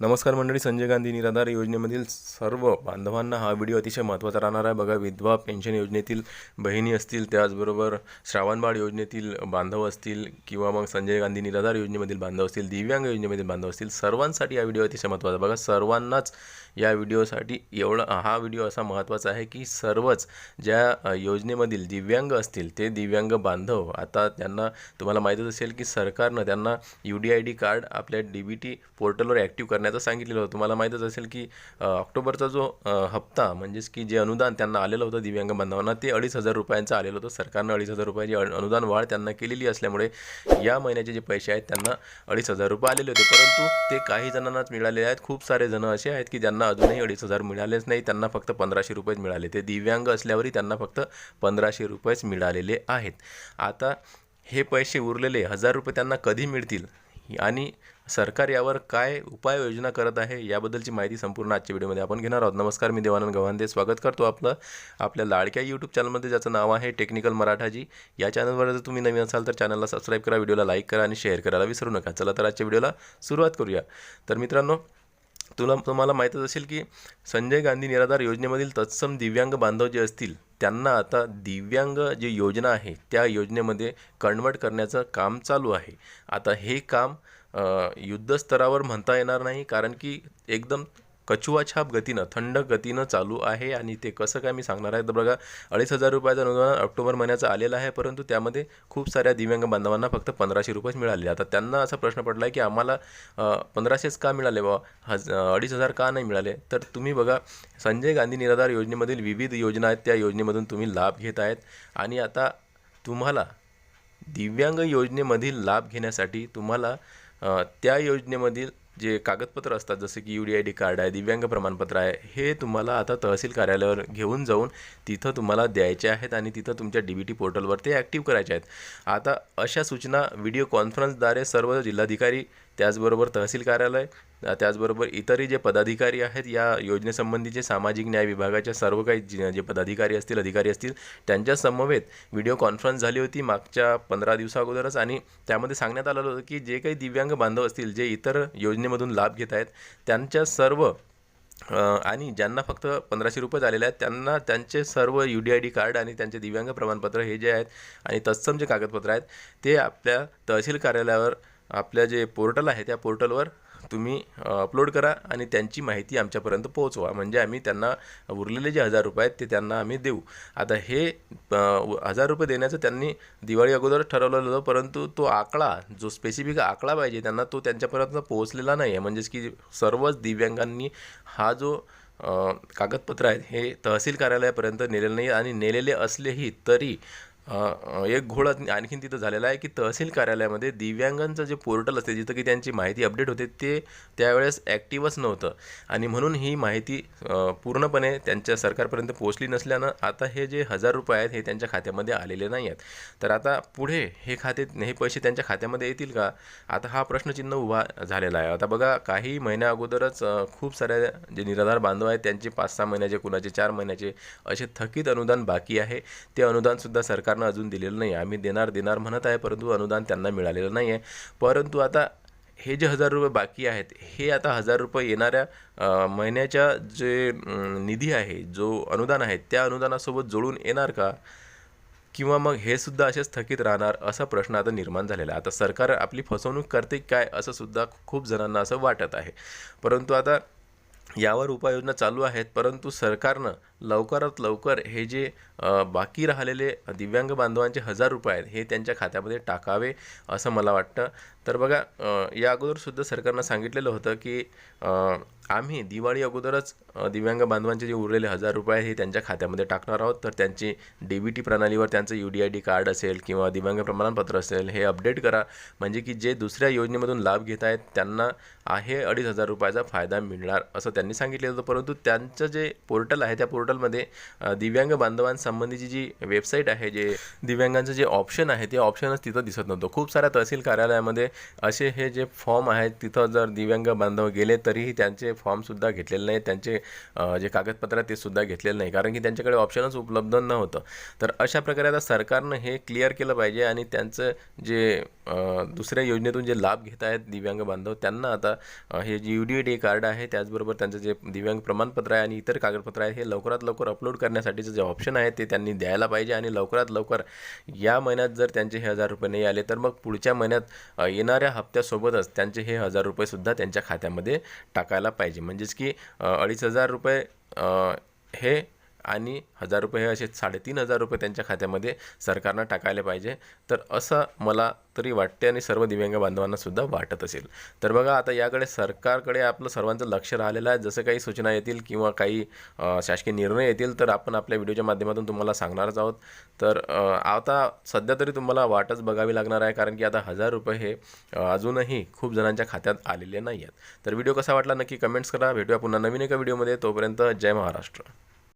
नमस्कार मंडळी संजय गांधी निराधार योजनेमधील सर्व बांधवांना हा व्हिडिओ अतिशय महत्त्वाचा राहणार आहे. बघा विधवा पेन्शन योजनेतील बहिणी असतील त्याचबरोबर श्रावणबाळ योजनेतील बांधव असतील किंवा मग संजय गांधी निराधार योजनेमधील बांधव असतील दिव्यांग योजनेमधील बांधव असतील सर्वांसाठी हा व्हिडिओ अतिशय महत्त्वाचा बघा सर्वांनाच या व्हिडिओसाठी एवढा हा व्हिडिओ असा महत्त्वाचा आहे की सर्वच ज्या योजनेमधील दिव्यांग असतील ते दिव्यांग बांधव आता त्यांना तुम्हाला माहीतच असेल की सरकारनं त्यांना U D I D card आपल्या डी बी टी पोर्टलवर ॲक्टिव्ह करण्याचं सांगितलेलं होतं. तुम्हाला माहीतच असेल की ऑक्टोबरचा जो हप्ता म्हणजेच की जे अनुदान त्यांना आलेलं होतं दिव्यांग बांधवांना ते अडीच हजार रुपयांचं आलेलं होतं. सरकारनं अडीच हजार रुपयाची अनुदान वाढ त्यांना केलेली असल्यामुळे या महिन्याचे जे पैसे आहेत त्यांना अडीच हजार रुपये आलेले होते. परंतु ते काही जणांनाच मिळालेले आहेत. खूप सारे जण असे आहेत की ज्यांना अजूनही अडीच हजार मिळालेच नाही. त्यांना फक्त पंधराशे रुपयेच मिळाले. ते दिव्यांग असल्यावरही त्यांना फक्त पंधराशे रुपयेच मिळालेले आहेत. आता हे पैसे उरलेले हजार रुपये त्यांना कधी मिळतील? आणि सरकार यावर काय उपाययोजना करत आहे याबद्दलची माहिती संपूर्ण आजच्या व्हिडिओमध्ये आपण घेणार आहोत. नमस्कार मी देवानंद गव्हांदे स्वागत करतो आपलं आपल्या लाडक्या यूट्यूब चॅनलमध्ये ज्याचं नाव आहे टेक्निकल मराठाजी या चॅनलवर जर तुम्ही नवीन असाल तर चॅनलला सबस्क्राईब करा व्हिडिओला लाईक करा आणि शेअर करायला विसरू नका. चला तर आजच्या व्हिडिओला सुरुवात करूया. तर मित्रांनो तुला तुम्हाला माहीतच असेल की संजय गांधी निराधार योजनेमधील तत्सम दिव्यांग बांधव जे असतील त्यांना आता दिव्यांग जी योजना आहे त्या योजनेमध्ये कन्वर्ट करण्याचं काम चालू आहे. आता हे काम युद्धस्तरावर म्हणता येणार नाही कारण की एकदम कछुआछाप गतीनं थंड गतीनं चालू आहे आणि ते कसं काय मी सांगणार आहे? तर बघा अडीच हजार रुपयाचं अनुदान ऑक्टोबर महिन्याचं आलेलं आहे परंतु त्यामध्ये खूप साऱ्या दिव्यांग बांधवांना फक्त पंधराशे रुपयेच मिळाले आता त्यांना असा प्रश्न पडला आहे की आम्हाला पंधराशेच का मिळाले बा हज अडीच हजार का नाही मिळाले? तर तुम्ही बघा संजय गांधी निराधार योजनेमधील विविध योजना आहेत त्या योजनेमधून तुम्ही लाभ घेत आहेत. आणि आता तुम्हाला दिव्यांग योजनेमधील लाभ घेण्यासाठी तुम्हाला त्या योजनेमधील जे कागदपत्र असतात जसे की U D I D card आहे दिव्यांग प्रमाणपत्र आहे हे तुम्हाला आता तहसील कार्यालयावर घेऊन जाऊन तिथं तुम्हाला द्यायचे आहेत आणि तिथं तुमच्या डी बी टी पोर्टलवर ते ॲक्टिव्ह करायचे आहेत. आता अशा सूचना व्हिडिओ कॉन्फरन्सद्वारे सर्व जिल्हाधिकारी त्याचबरोबर तहसील कार्यालय त्याचबरोबर इतरही जे पदाधिकारी आहेत या योजनेसंबंधीचे सामाजिक न्याय विभागाच्या सर्व काही जे जे पदाधिकारी असतील अधिकारी असतील त्यांच्या समवेत व्हिडिओ कॉन्फरन्स झाली होती मागच्या पंधरा दिवसाअगोदरच आणि त्यामध्ये सांगण्यात आलेलं होतं की जे काही दिव्यांग बांधव असतील जे इतर योजनेमधून लाभ घेत आहेत त्यांच्या सर्व आणि ज्यांना फक्त पंधराशे रुपये झालेले आहेत त्यांना त्यांचे सर्व U D I D card आणि त्यांचे दिव्यांग प्रमाणपत्र हे जे आहेत आणि तत्सम जे कागदपत्र आहेत ते आपल्या तहसील कार्यालयावर आपल्या जे पोर्टल आहे त्या पोर्टलवर तुम्ही अपलोड करा आणि त्यांची माहिती आमच्यापर्यंत पोहोचवा. म्हणजे आम्ही त्यांना उरलेले जे हजार रुपये आहेत ते त्यांना आम्ही देऊ. आता हे हजार रुपये देण्याचं त्यांनी दिवाळी अगोदर ठरवलेलं होतं परंतु तो आकडा जो स्पेसिफिक आकडा पाहिजे त्यांना तो त्यांच्यापर्यंत पोहोचलेला नाही आहे म्हणजेच की सर्वच दिव्यांगांनी हा जो कागदपत्र आहेत हे तहसील कार्यालयापर्यंत नेलेलं नाही आणि नेलेले असलेही तरी एक घोळ आणखीन तिथं झालेला आहे की तहसील कार्यालयामध्ये दिव्यांगांचं जे पोर्टल असते जिथं की त्यांची माहिती अपडेट होते ते त्यावेळेस ॲक्टिव्हच नव्हतं. आणि म्हणून ही माहिती पूर्णपणे त्यांच्या सरकारपर्यंत पोहोचली नसल्यानं आता हे जे हजार रुपये आहेत हे त्यांच्या खात्यामध्ये आलेले नाही आहेत. तर आता पुढे हे खाते हे पैसे त्यांच्या खात्यामध्ये येतील का? आता हा प्रश्नचिन्ह उभा झालेला आहे. आता बघा काही महिन्या अगोदरच खूप साऱ्या जे निराधार बांधव आहेत त्यांचे पाच सहा महिन्याचे कुणाचे चार महिन्याचे असे थकीत अनुदान बाकी आहे. ते अनुदानसुद्धा सरकार सरकारनं अजून दिलेलं नाही आम्ही देणार देणार म्हणत आहे परंतु अनुदान त्यांना मिळालेलं नाही आहे परंतु आता हे जे हजार रुपये बाकी आहेत हे आता हजार रुपये येणाऱ्या महिन्याच्या जे निधी आहे जो अनुदान आहे त्या अनुदानासोबत जोडून येणार का? किंवा मग हे सुद्धा असेच थकीत राहणार असा प्रश्न आता निर्माण झालेला आहे. आता सरकार आपली फसवणूक करते काय असं सुद्धा खूप जणांना असं वाटत आहे. परंतु आता यावर उपाययोजना चालू आहेत परंतु सरकारनं लवकरात लवकर हे जे बाकी राहिलेले दिव्यांग बांधवांचे हजार रुपये आहेत हे त्यांच्या खात्यामध्ये टाकावे असं मला वाटतं. तर बघा या अगोदरसुद्धा सरकारनं सांगितलेलं होतं की आम्ही दिवाळी अगोदरच दिव्यांग बांधवांचे जे उरलेले हजार रुपये आहेत हे त्यांच्या खात्यामध्ये टाकणार आहोत. तर त्यांची डी बी टी प्रणालीवर त्यांचं U D I D card असेल किंवा दिव्यांग प्रमाणपत्र असेल हे अपडेट करा. म्हणजे की जे दुसऱ्या योजनेमधून लाभ घेत आहेत त्यांना आहे अडीच हजार रुपयाचा फायदा मिळणार असं त्यांनी सांगितलेलं होतं. परंतु त्यांचं जे पोर्टल आहे त्या पोर्टल पोर्टलमध्ये दिव्यांग बांधवांसंबंधीची जी वेबसाईट आहे जे दिव्यांगांचं जे ऑप्शन आहे ते ऑप्शनच तिथं दिसत नव्हतं. खूप साऱ्या तहसील कार्यालयामध्ये असे हे जे फॉर्म आहेत तिथं जर दिव्यांग बांधव गेले तरीही त्यांचे फॉर्मसुद्धा घेतलेले नाही त्यांचे जे कागदपत्र आहेत ते सुद्धा घेतलेले नाही कारण की त्यांच्याकडे ऑप्शनच उपलब्ध नव्हतं. तर अशा प्रकारे आता सरकारनं हे क्लिअर केलं पाहिजे आणि त्यांचं जे दुसऱ्या योजनेतून जे लाभ घेत आहेत दिव्यांग बांधव त्यांना आता हे जे यू डी डी कार्ड आहे त्याचबरोबर त्यांचं जे दिव्यांग प्रमाणपत्र आहे आणि इतर कागदपत्र आहे हे लवकरात लवकर अपलोड करण्यासाठीचं जे ऑप्शन आहे ते त्यांनी द्यायला पाहिजे आणि लवकरात लवकर या महिन्यात जर त्यांचे हे हजार रुपये नाही आले तर मग पुढच्या महिन्यात येणाऱ्या हप्त्यासोबतच त्यांचे हे हजार रुपयेसुद्धा त्यांच्या खात्यामध्ये टाकायला पाहिजे. म्हणजेच की अडीच हजार रुपये हे आणि हजार रुपये हे असे साडेतीन हजार रुपये त्यांच्या खात्यामध्ये सरकारनं टाकायला पाहिजे. तर असं मला तरी वाटते आणि सर्व दिव्यांग बांधवांनासुद्धा वाटत असेल. तर बघा आता याकडे सरकारकडे आपलं सर्वांचं लक्ष राहिलेलं आहे. जसं काही सूचना येतील किंवा काही शासकीय निर्णय येतील तर आपण आपल्या व्हिडिओच्या माध्यमातून तुम्हाला सांगणारच आहोत. तर आता सध्या तरी तुम्हाला वाटच बघावी लागणार आहे कारण की आता हजार रुपये हे अजूनही खूप जणांच्या खात्यात आलेले नाही आहेत तर व्हिडिओ कसा वाटला नक्की कमेंट्स करा. भेटूया पुन्हा नवीन एका व्हिडिओमध्ये. तोपर्यंत जय महाराष्ट्र.